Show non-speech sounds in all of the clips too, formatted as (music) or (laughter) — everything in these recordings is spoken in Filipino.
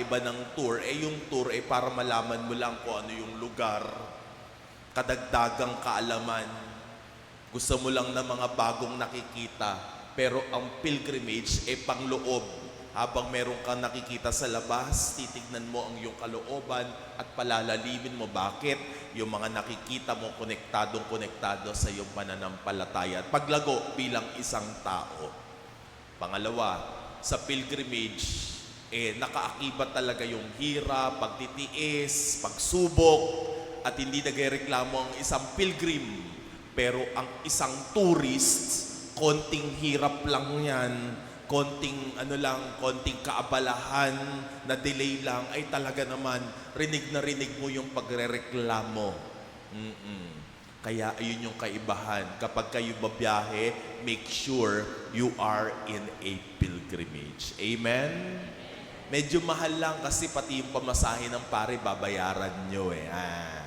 pinagkakaiba ng tour, eh yung tour ay para malaman mo lang kung ano yung lugar, kadagdagang kaalaman. Gusto mo lang ng mga bagong nakikita. Pero ang pilgrimage ay pangloob. Habang meron kang nakikita sa labas, titignan mo ang iyong kalooban at palalalimin mo bakit yung mga nakikita mo konektadong konektado sa iyong pananampalataya at paglago bilang isang tao. Pangalawa, sa pilgrimage, eh, nakaakibat talaga yung hirap, pagtitiis, pagsubok, at hindi nagreklamo ang isang pilgrim. Pero ang isang tourist, konting hirap lang yan, konting ano lang, konting kaabalahan na delay lang, ay talaga naman, rinig na rinig mo yung pagrereklamo. Mm-mm. Kaya ayun yung kaibahan. Kapag kayo babiyahe, make sure you are in a pilgrimage. Amen? Medyo mahal lang kasi pati yung pamasahe ng pare, babayaran nyo eh. Ah.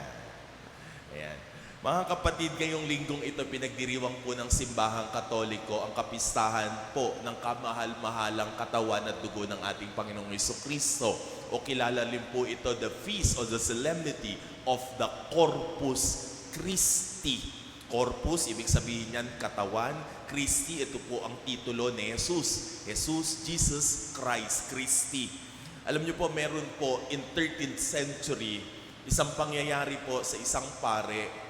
Ayan. Mga kapatid, ngayong linggong ito, pinagdiriwang po ng simbahang katoliko ang kapistahan po ng kamahal-mahalang katawan at dugo ng ating Panginoong Heso Kristo. O kilala rin po ito, the feast or the solemnity of the Corpus Christi. Corpus, ibig sabihin niyan, katawan. Christi, ito po ang titulo ni Jesus. Jesus, Jesus Christ, Christi. Alam niyo po, meron po in 13th century, isang pangyayari po sa isang pare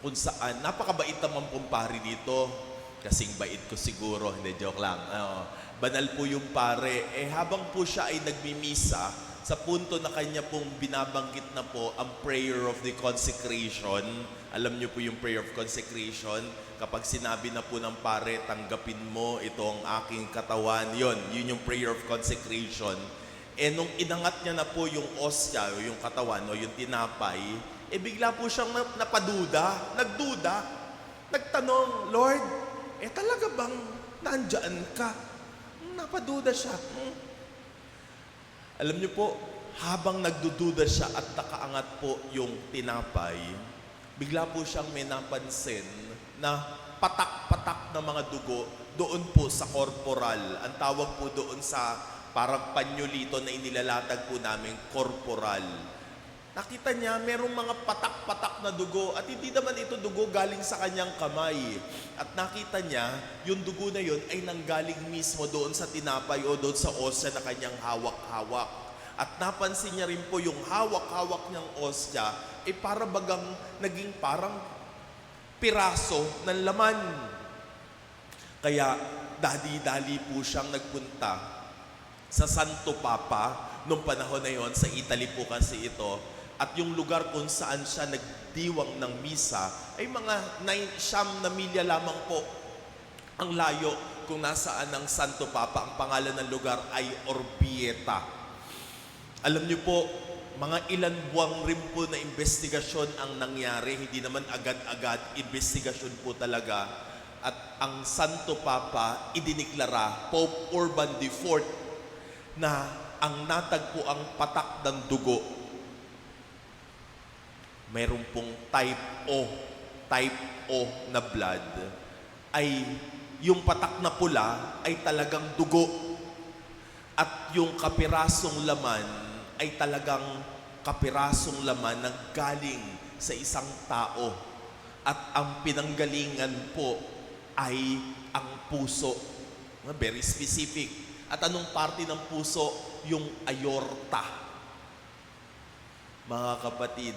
kung saan, napakabait naman pong pare dito. Kasing bait ko siguro, hindi joke lang. Oo. banal po yung pare. Eh habang po siya ay nagmimisa, sa punto na kanya pong binabanggit na po ang prayer of the consecration. Alam niyo po yung prayer of consecration. Kapag sinabi na po ng pare, tanggapin mo itong aking katawan. Yon, yun yung prayer of consecration. Eh nung inangat niya na po yung osya, o yung katawan, o yung tinapay, eh bigla po siyang na- napaduda, nagduda, nagtanong, Lord, eh talaga bang nandyan ka? Napaduda siya. Hmm. Alam niyo po, habang nagdududa siya at nakaangat po yung tinapay, bigla po siyang may napansin na patak-patak na mga dugo doon po sa corporal. Ang tawag po doon sa parang panyolito na inilalatag po namin, corporal. Nakita niya, merong mga patak-patak na dugo at hindi naman ito dugo galing sa kanyang kamay. At nakita niya, yung dugo na yun ay nanggaling mismo doon sa tinapay o doon sa osya na kanyang hawak-hawak. At napansin niya rin po yung hawak-hawak niyang osya, eh para bagang naging parang piraso ng laman. Kaya dali-dali po siyang nagpunta sa Santo Papa nung panahon na yon sa Italy po kasi ito at yung lugar kung saan siya nagdiwang ng misa ay mga nine, siyam na milya lamang po ang layo kung nasaan ng Santo Papa. Ang pangalan ng lugar ay Orbieta. Alam niyo po, mga ilan buwang rin po na investigasyon ang nangyari. Hindi naman agad-agad, investigasyon po talaga. At ang Santo Papa idiniklara, Pope Urban IV, na ang natagpo ang patak ng dugo mayroon pong type O, type O na blood, ay yung patak na pula ay talagang dugo. At yung kapirasong laman ay talagang kapirasong laman na galing sa isang tao. At ang pinanggalingan po ay ang puso. Very specific. At anong parte ng puso? Yung aorta. Mga kapatid,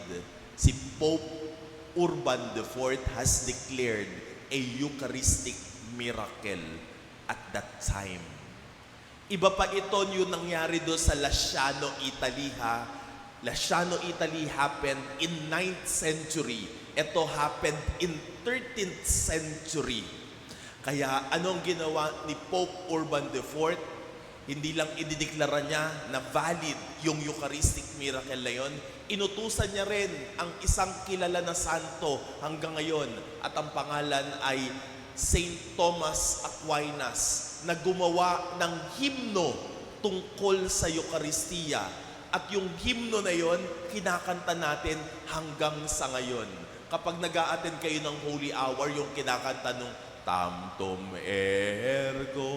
si Pope Urban IV has declared a Eucharistic miracle at that time. Iba pa ito yung nangyari doon sa Lasciano, Italy ha. Lasciano, Italy happened in 9th century. Ito happened in 13th century. Kaya anong ginawa ni Pope Urban IV? Hindi lang idideklara niya na valid yung Eucharistic miracle na yon, inutusan niya rin ang isang kilala na santo hanggang ngayon at ang pangalan ay Saint Thomas Aquinas na gumawa ng himno tungkol sa Eucharistia. At yung himno na yon, kinakanta natin hanggang sa ngayon. Kapag nag attend kayo ng Holy Hour, yung kinakanta nung Tamtum ergo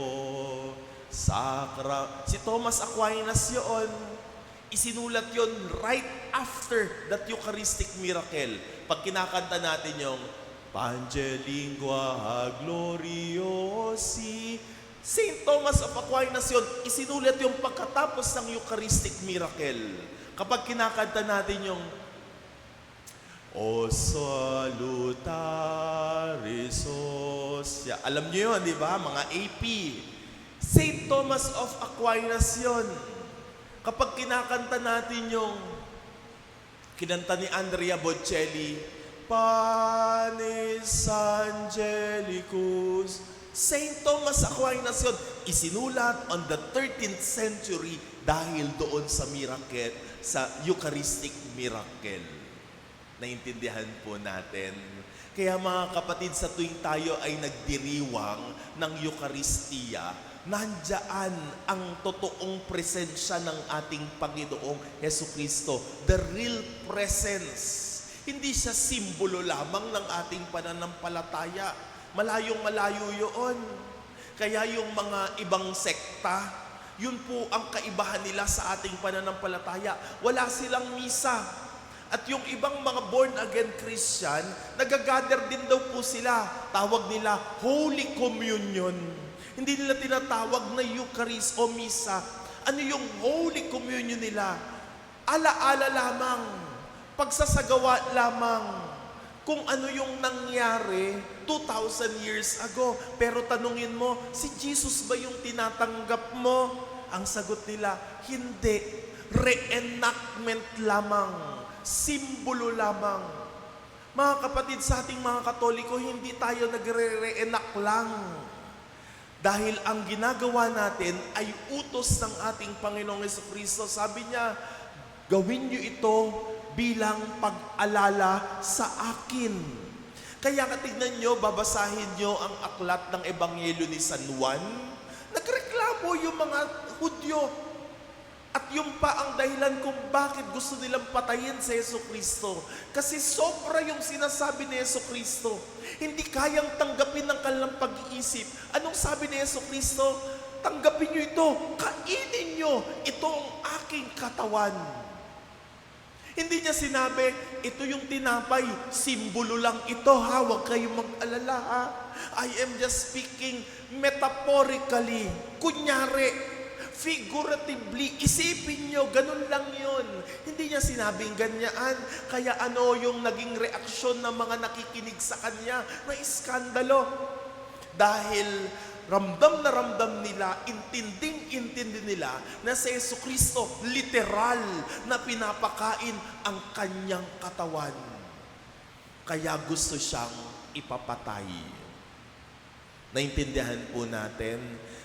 Sakra. Si Thomas Aquinas yun. Isinulat yon right after that Eucharistic miracle. Pag kinakanta natin yung Pangelingua gloriosi. St. Thomas of Aquinas yun, isinulat yung pagkatapos ng Eucharistic miracle. Kapag kinakanta natin yung O salutaris ostia. Alam niyo yun, di ba? Mga AP. St. Thomas of Aquinas yun. Kapag kinakanta natin yung kinanta ni Andrea Bocelli, Panis Angelicus. St. Thomas Aquinas yun. Isinulat on the 13th century dahil doon sa miracle, sa Eucharistic miracle. Naintindihan po natin. Kaya mga kapatid, sa tuwing tayo ay nagdiriwang ng Eucharistia, nandyan ang totoong presensya ng ating Panginoong Heso Kristo. The real presence. Hindi siya simbolo lamang ng ating pananampalataya. Malayong malayo yun. Kaya yung mga ibang sekta, yun po ang kaibahan nila sa ating pananampalataya. Wala silang misa. At yung ibang mga born-again Christian, nagagather din daw po sila. Tawag nila Holy Communion. Hindi nila tinatawag na Eucharist o Misa. Ano yung Holy Communion nila? Ala-ala lamang. Pagsasagawa lamang. Kung ano yung nangyari 2,000 years ago. Pero tanungin mo, si Jesus ba yung tinatanggap mo? Ang sagot nila, hindi. Reenactment lamang. Simbolo lamang. Mga kapatid, sa ating mga katoliko, hindi tayo nagre-reenact lang. Dahil ang ginagawa natin ay utos ng ating Panginoong Kristo. Sabi niya, gawin niyo ito bilang pag-alala sa akin. Kaya katignan niyo, babasahin niyo ang aklat ng Ebanghelyo ni San Juan. Nagreklamo yung mga Hudyo. At yung pa ang dahilan kung bakit gusto nilang patayin si Yeso Kristo. Kasi sobra yung sinasabi ni Yeso Kristo. Hindi kayang tanggapin ng kanilang pag-iisip. Anong sabi ni Yeso Kristo? Tanggapin nyo ito. Kainin nyo. Ito ang aking katawan. Hindi niya sinabi, ito yung tinapay, simbolo lang ito ha, huwag kayong mag-alala ha. I am just speaking metaphorically, kunyari, figuratively, isipin nyo, ganun lang yun. Hindi niya sinabing ganyan. Kaya ano yung naging reaksyon ng mga nakikinig sa kanya na iskandalo. Dahil ramdam na ramdam nila, intinding-intindi nila na si Yesu Kristo literal na pinapakain ang kanyang katawan. Kaya gusto siyang ipapatay. Naintindihan po natin.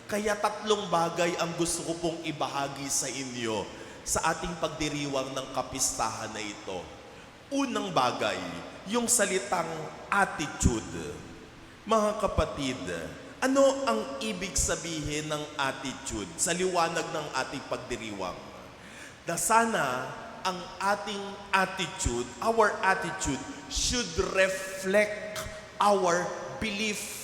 Kaya tatlong bagay ang gusto ko pong ibahagi sa inyo sa ating pagdiriwang ng kapistahan na ito. Unang bagay, yung salitang attitude. Mga kapatid, ano ang ibig sabihin ng attitude sa liwanag ng ating pagdiriwang? Na sana ang ating attitude, our attitude, should reflect our belief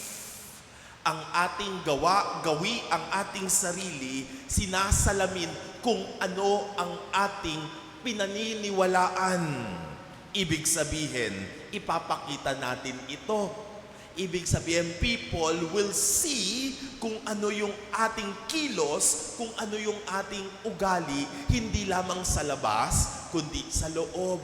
ang ating gawa, gawi ang ating sarili, sinasalamin kung ano ang ating pinaniniwalaan. Ibig sabihin, ipapakita natin ito. Ibig sabihin, people will see kung ano yung ating kilos, kung ano yung ating ugali, hindi lamang sa labas, kundi sa loob.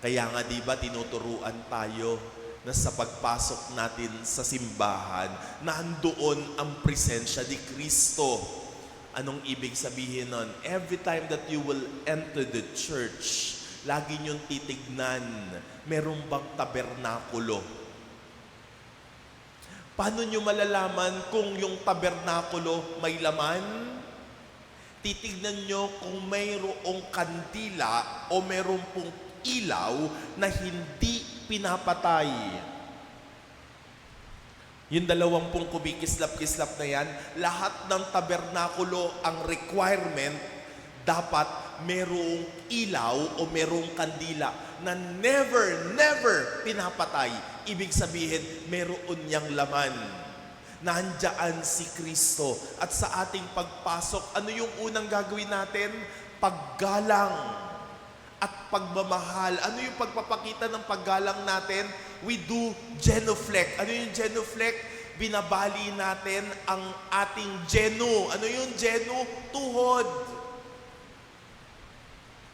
Kaya nga di ba tinuturuan tayo na sa pagpasok natin sa simbahan, nandoon ang presensya ni Kristo. Anong ibig sabihin nun? Every time that you will enter the church, lagi niyong titignan, meron bang tabernakulo? Paano niyo malalaman kung yung tabernakulo may laman? Titignan niyo kung mayroong kandila o mayroong pong ilaw na hindi pinapatay. Yung dalawampung kubikislap-kislap na yan, lahat ng tabernakulo ang requirement, dapat merong ilaw o merong kandila na never, never pinapatay. Ibig sabihin, meron niyang laman. nandyan si Kristo. At sa ating pagpasok, ano yung unang gagawin natin? Paggalang at pagmamahal. Ano yung pagpapakita ng paggalang natin? We do genuflect. Ano yung genuflect? Binabali natin ang ating genu. Ano yung genu? Tuhod.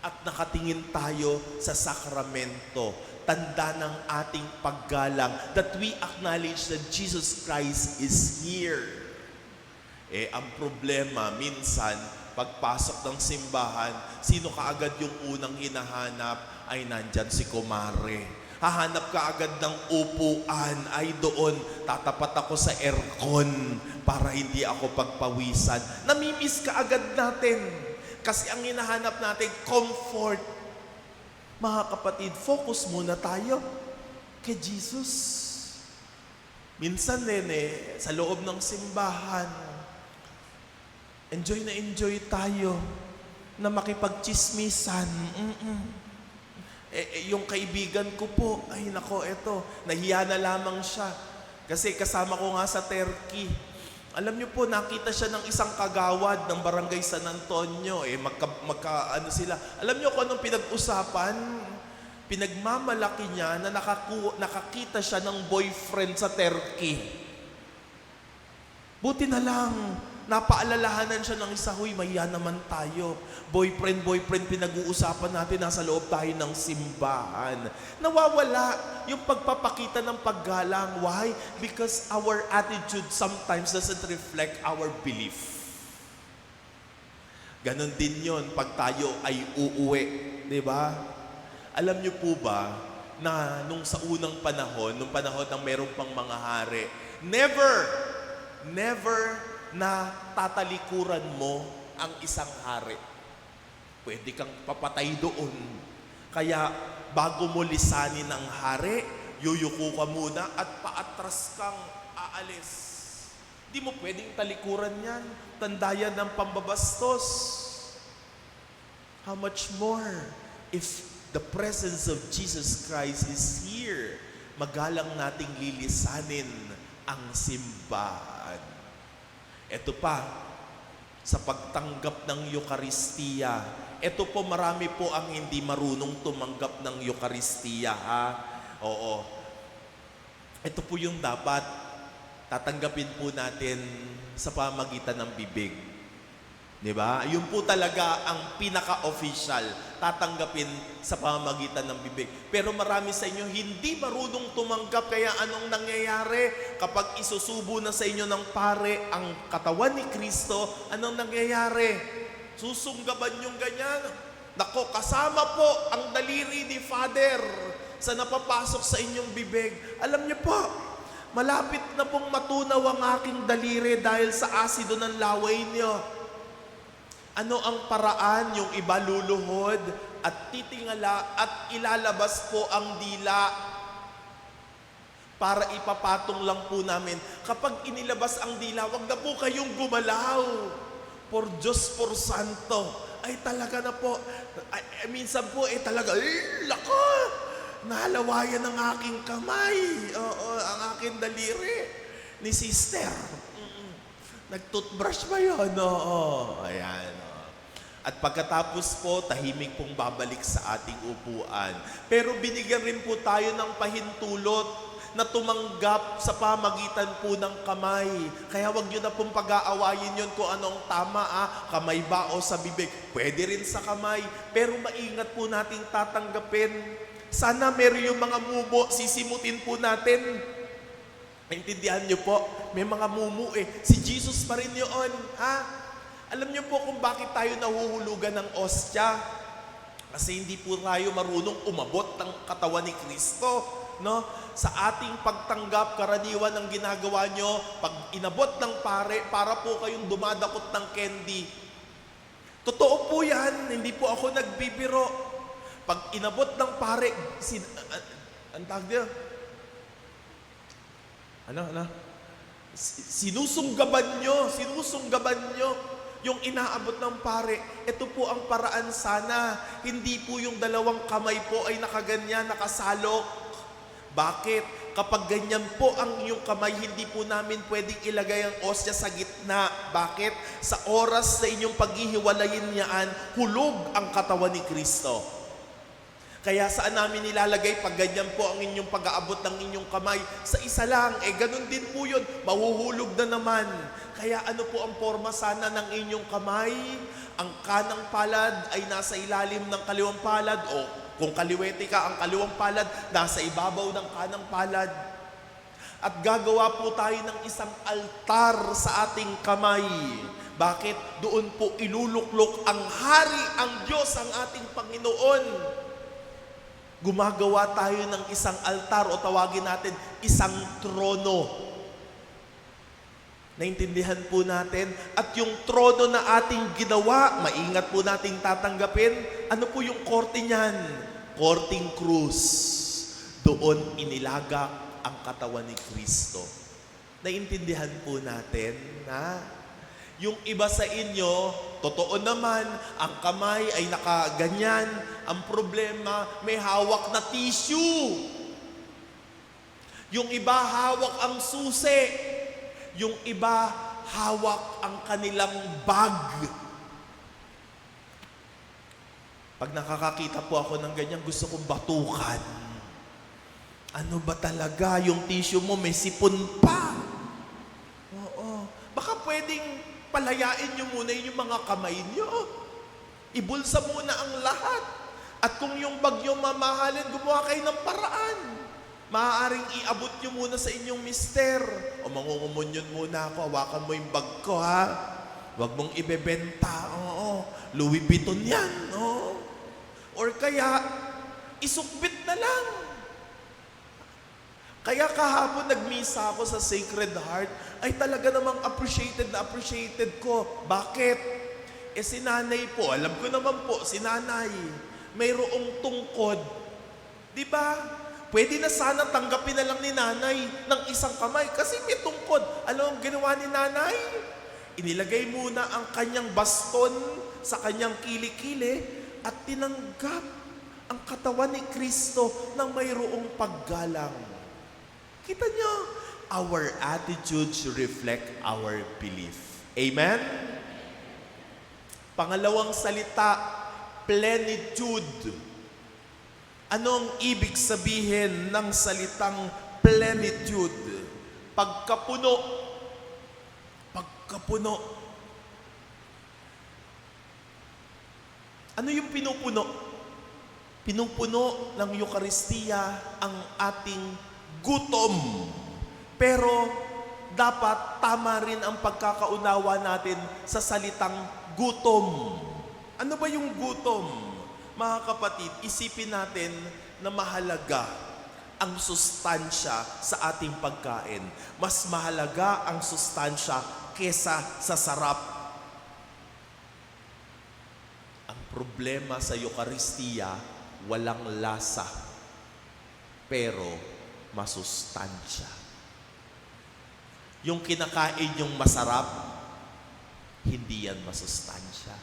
At nakatingin tayo sa sakramento. Tanda ng ating paggalang that we acknowledge that Jesus Christ is here. Eh, ang problema, minsan, pagpasok ng simbahan, sino kaagad yung unang hinahanap ay nandyan si Kumare. Hahanap ka agad ng upuan, ay doon, tatapat ako sa aircon para hindi ako pagpawisan. Namimiss ka agad natin. Kasi ang hinahanap natin, comfort. Mga kapatid, focus muna tayo kay Jesus. Minsan, nene, sa loob ng simbahan, enjoy na enjoy tayo na makipagchismisan. Mm-mm. Eh, eh, yung kaibigan ko po, ay nako, eto, nahiya na lamang siya. Kasi kasama ko nga sa Turkey. Alam niyo po, nakita siya ng isang kagawad ng barangay San Antonio. Eh, magka, magka ano sila. Alam niyo kung anong pinag-usapan? Pinagmamalaki niya na nakaku, nakakita siya ng boyfriend sa Turkey. Buti na lang, napaalalahanan siya ng isa, huy, mahiya naman tayo. Boyfriend, boyfriend, pinag-uusapan natin, nasa loob tayo ng simbahan. Nawawala yung pagpapakita ng paggalang. Why? Because our attitude sometimes doesn't reflect our belief. Ganon din yon pag tayo ay uuwi. Di ba? Alam niyo po ba na nung sa unang panahon, nung panahon ng meron pang mga hari, never, never na tatalikuran mo ang isang hari. Pwede kang papatay doon. Kaya bago mo lisanin ang hari, yuyuko ka muna at paatras kang aalis. Di mo pwedeng talikuran yan. Tandayan ng pambabastos. How much more if the presence of Jesus Christ is here? Magalang nating lilisanin ang simbahan. Ito pa, sa pagtanggap ng Eukaristiya. Ito po marami po ang hindi marunong tumanggap ng Eukaristiya, ha? Oo. Ito po yung dapat tatanggapin po natin sa pamagitan ng bibig. Di ba? Yun po talaga ang pinaka-official, tatanggapin sa pamagitan ng bibig. Pero marami sa inyo hindi marunong tumanggap, kaya anong nangyayari? Kapag isusubo na sa inyo ng pare ang katawan ni Kristo, anong nangyayari? Susunggaban yung ganyan. Nako, kasama po ang daliri ni Father sa napapasok sa inyong bibig. Alam niyo po, malapit na pong matunaw ang aking daliri dahil sa asido ng laway niyo. Ano ang paraan yung iba luluhod at titingala at ilalabas po ang dila para ipapatong lang po namin. Kapag inilabas ang dila, wag na po kayong gumalaw. Por Diyos, por Santo. Ay talaga na po. Ay, ay, minsan po, eh talaga, eh, lako! Nahalawayan ang aking kamay. Oo, ang aking daliri. Ni sister. Mm-mm. Nag-toothbrush ba yun? Oo. Ayan. At pagkatapos po, tahimik pong babalik sa ating upuan. Pero binigyan rin po tayo ng pahintulot na tumanggap sa pamagitan po ng kamay. Kaya wag nyo na pong pag-aawayin yun kung anong tama, ah, kamay ba o sa bibig. Pwede rin sa kamay, pero maingat po nating tatanggapin. Sana meron yung mga mubo, sisimutin po natin. Naintindihan niyo po, may mga mumu eh. Si Jesus pa rin yun, ha? Alam niyo po kung bakit tayo nahuhulugan ng ostya? Kasi hindi po tayo marunong umabot ng katawan ni Kristo. No? Sa ating pagtanggap, karaniwan ang ginagawa nyo, pag inabot ng pare, para po kayong dumadakot ng candy. Totoo po yan, hindi po ako nagbibiro. Pag inabot ng pare, sin, uh, ang tawag niya? Ano, ano? Si- Sinusunggaban nyo, sinusunggaban nyo yung inaabot ng pare. Ito po ang paraan sana. Hindi po yung dalawang kamay po ay nakaganyan, nakasalok. Bakit? kapag ganyan po ang inyong kamay, hindi po namin pwedeng ilagay ang osya sa gitna. Bakit? Sa oras na inyong paghihiwalayin niyaan, hulog ang katawan ni Kristo. Kaya saan namin nilalagay pag ganyan po ang inyong pag-aabot ng inyong kamay? Sa isa lang, eh ganun din po yun, mahuhulog na naman. Kaya ano po ang forma sana ng inyong kamay? Ang kanang palad ay nasa ilalim ng kaliwang palad o kung kaliwete ka, ang kaliwang palad nasa ibabaw ng kanang palad. At gagawa po tayo ng isang altar sa ating kamay. Bakit? Doon po iluluklok ang hari, ang Diyos, ang ating Panginoon gumagawa tayo ng isang altar o tawagin natin isang trono. Naintindihan po natin. At yung trono na ating ginawa, maingat po nating tatanggapin. Ano po yung korte niyan? Korting krus. Doon inilagak ang katawan ni Kristo. Naintindihan po natin na yung iba sa inyo, totoo naman, ang kamay ay nakaganyan. Ang problema, may hawak na tissue. Yung iba hawak ang susi. Yung iba hawak ang kanilang bag. Pag nakakakita po ako ng ganyan, gusto kong batukan. Ano ba talaga? Yung tissue mo may sipon pa. Oo. Baka pwedeng palayain nyo muna yung mga kamay nyo. Ibulsa muna ang lahat. At kung yung bag nyo mamahalin, gumawa kayo ng paraan. Maaaring iabot nyo muna sa inyong mister. O mangungumunyon muna ako, hawakan mo yung bag ko ha. Huwag mong ibebenta. Oo. Louis Vuitton yan. Oo. Or kaya, isukbit na lang. Kaya kahapon nagmisa ako sa Sacred Heart, ay talaga namang appreciated na appreciated ko. Bakit? Eh si nanay po, alam ko naman po, si nanay, mayroong tungkod. Di ba? Pwede na sana tanggapin na lang ni nanay ng isang kamay kasi may tungkod. Alam ang ginawa ni nanay? Inilagay muna ang kanyang baston sa kanyang kilikili at tinanggap ang katawan ni Kristo ng mayroong paggalang. Kita niyo, our attitude should reflect our belief. Amen? Pangalawang salita, plenitude. Ano ang ibig sabihin ng salitang plenitude? Pagkapuno. Pagkapuno. Ano yung pinupuno? Pinupuno ng Eukaristiya ang ating gutom. Pero dapat tama rin ang pagkakaunawa natin sa salitang gutom. Ano ba yung gutom? Mga kapatid, isipin natin na mahalaga ang sustansya sa ating pagkain. Mas mahalaga ang sustansya kesa sa sarap. Ang problema sa Eukaristiya, walang lasa. Pero masustansya. Yung kinakain yung masarap, hindi yan masustansya.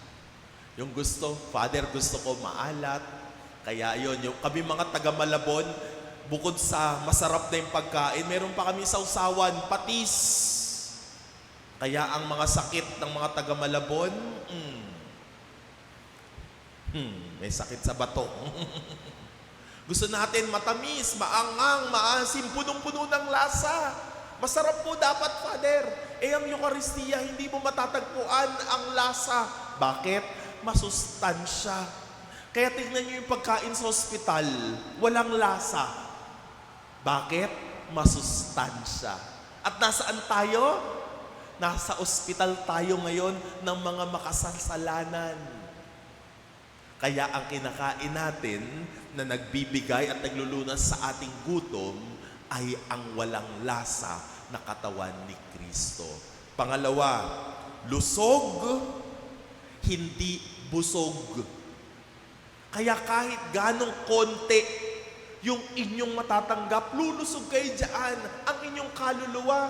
Yung gusto, Father, gusto ko maalat. Kaya yon yung kami mga taga Malabon, bukod sa masarap na yung pagkain, meron pa kami sausawan, patis. Kaya ang mga sakit ng mga taga Malabon, mm, hmm, may sakit sa bato. (laughs) Gusto natin matamis, maangang, maasim, punong-puno ng lasa. Masarap po dapat, Father. Eh, ang Eucharistia, hindi mo matatagpuan ang lasa. Bakit? Masustansya. Kaya tignan niyo yung pagkain sa ospital, walang lasa. Bakit? Masustansya. At nasaan tayo? Nasa ospital tayo ngayon ng mga makasasalanan. Kaya ang kinakain natin na nagbibigay at naglulunas sa ating gutom ay ang walang lasa na katawan ni Kristo. Pangalawa, lusog, hindi busog. Kaya kahit ganong konti yung inyong matatanggap, lulusog kayo dyan ang inyong kaluluwa.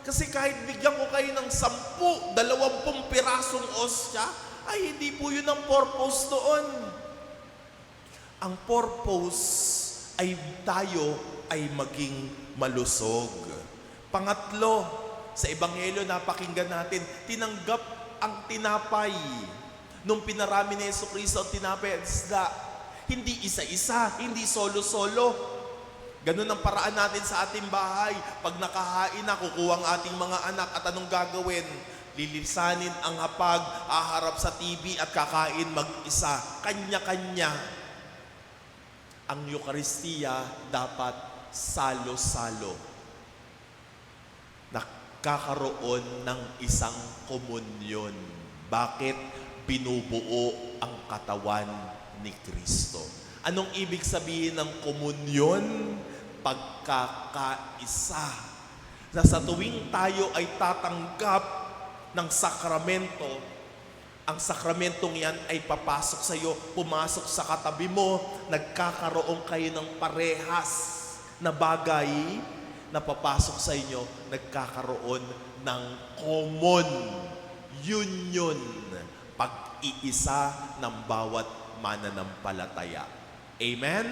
Kasi kahit bigyan ko kayo ng sampu, dalawampung pirasong osya, ay hindi po yun ang purpose doon. Ang purpose ay tayo ay maging malusog. Pangatlo, sa Ebanghelyo napakinggan natin, tinanggap ang tinapay. Nung pinarami ni Yeso Cristo ang tinapay at isda, hindi isa-isa, hindi solo-solo. Ganun ang paraan natin sa ating bahay. Pag nakahain na, kukuha ang ating mga anak at anong gagawin? Lilisanin ang hapag, aharap sa TV at kakain mag-isa. Kanya-kanya. Ang Eukaristiya dapat salo-salo. Nakakaroon ng isang komunyon. Bakit? Binubuo ang katawan ni Kristo. Anong ibig sabihin ng komunyon? Pagkakaisa. Na sa tuwing tayo ay tatanggap ng sakramento, ang sakramentong yan ay papasok sa iyo, pumasok sa katabi mo, nagkakaroon kayo ng parehas na bagay na papasok sa inyo, nagkakaroon ng common union, pag-iisa ng bawat mananampalataya. Amen?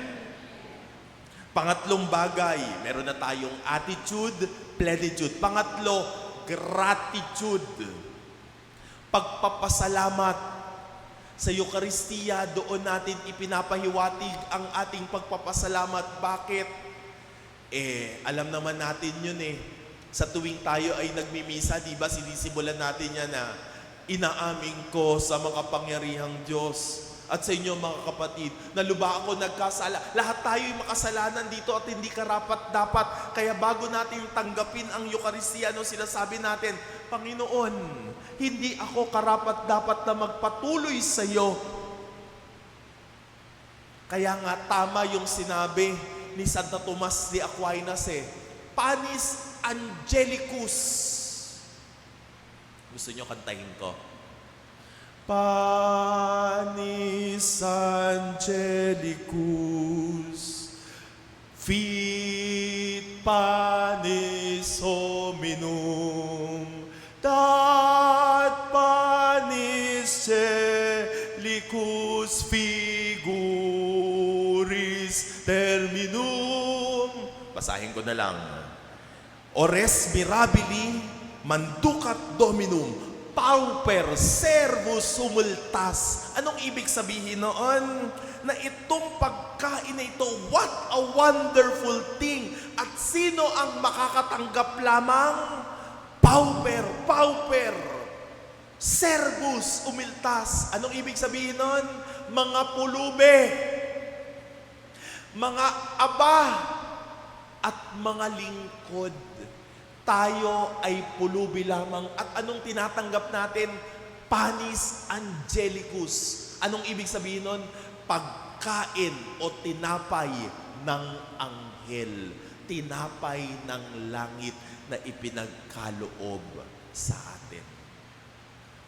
Pangatlong bagay, meron na tayong attitude, plenitude. Pangatlo, gratitude. Pagpapasalamat. Sa Eukaristiya, doon natin ipinapahiwatig ang ating pagpapasalamat. Bakit? Eh, alam naman natin yun eh. Sa tuwing tayo ay nagmimisa, di ba, sinisimulan natin yan na inaamin ko sa makapangyarihang Diyos at sa inyo mga kapatid, na luba ako nagkasala. Lahat tayo ay makasalanan dito at hindi karapat dapat. Kaya bago natin tanggapin ang Eukaristiya, ano sinasabi natin, Panginoon, hindi ako karapat dapat na magpatuloy sa iyo. Kaya nga tama yung sinabi ni Santa Tomas de Aquinas eh, Panis Angelicus. Gusto nyo kantahin ko? Panis Angelicus, fit panis hominum, dat panis celicus figuris terminum. Basahin ko na lang. Ores mirabili, manducat dominum, pauper servus sumultas. Anong ibig sabihin noon? Na itong pagkain na ito, what a wonderful thing. At sino ang makakatanggap lamang? Pauper, pauper. Servus, umiltas. Anong ibig sabihin nun? Mga pulube, mga aba, at mga lingkod. Tayo ay pulubi lamang. At anong tinatanggap natin? Panis Angelicus. Anong ibig sabihin nun? Pagkain o tinapay ng anghel. Tinapay ng langit na ipinagkaloob sa atin.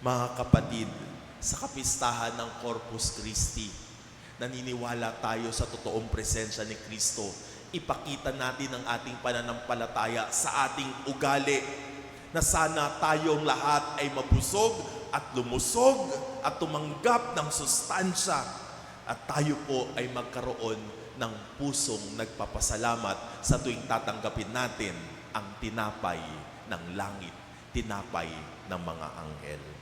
Mga kapatid, sa kapistahan ng Corpus Christi, naniniwala tayo sa totoong presensya ni Kristo. Ipakita natin ang ating pananampalataya sa ating ugali na sana tayong lahat ay mabusog at lumusog at tumanggap ng sustansya at tayo po ay magkaroon ng pusong nagpapasalamat sa tuwing tatanggapin natin ang tinapay ng langit, tinapay ng mga anghel.